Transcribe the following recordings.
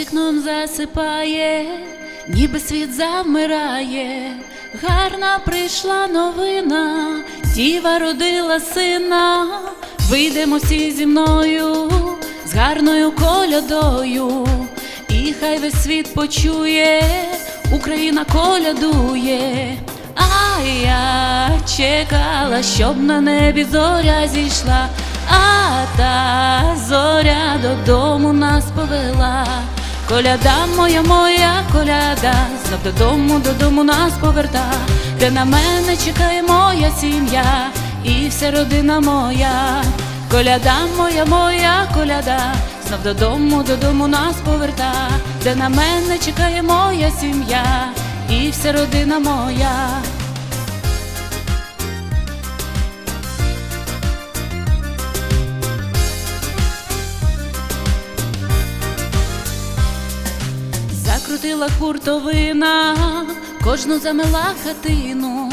вікном засипає, ніби світ завмирає, гарна прийшла новина, діва родила сина, вийдемо всі зі мною з гарною колядою, і хай весь світ почує, Україна колядує. А я чекала, щоб на небі зоря зійшла, а та зоря додому нас повела. Коляда моя, моя коляда, знов додому, додому нас поверта, де на мене чекає моя сім'я і вся родина моя. Коляда моя, моя коляда, знов додому, додому нас поверта, де на мене чекає моя сім'я і вся родина моя. Закрутила хуртовина, кожну замила хатину,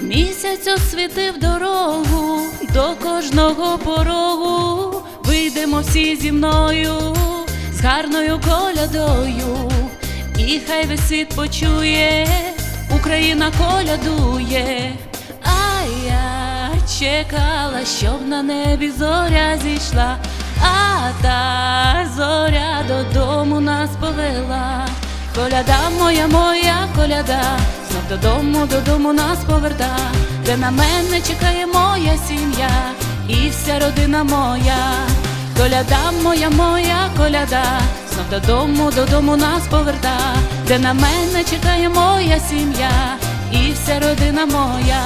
місяць освітив дорогу до кожного порогу. Вийдемо всі зі мною з гарною колядою, і хай весь світ почує, Україна колядує, а я чекала, щоб на небі зоря зійшла, а та зоря додому нас повела. Коляда моя, моя коляда, знов додому, додому нас поверта, де на мене чекає моя сім'я і вся родина моя. Коляда моя, моя коляда, знов додому, додому нас поверта, де на мене чекає моя сім'я і вся родина моя.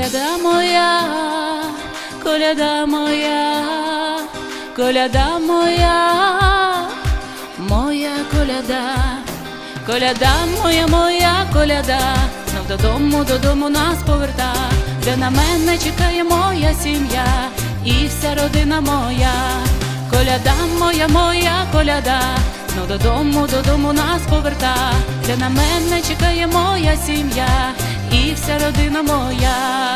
Коляда моя, коляда моя, коляда моя, моя коляда, коляда моя, моя коляда, знов додому, додому нас поверта, де на мене чекає моя сім'я і вся родина моя. Коляда моя, моя коляда, знов додому, додому нас поверта, де на мене чекає моя сім'я і вся родина моя.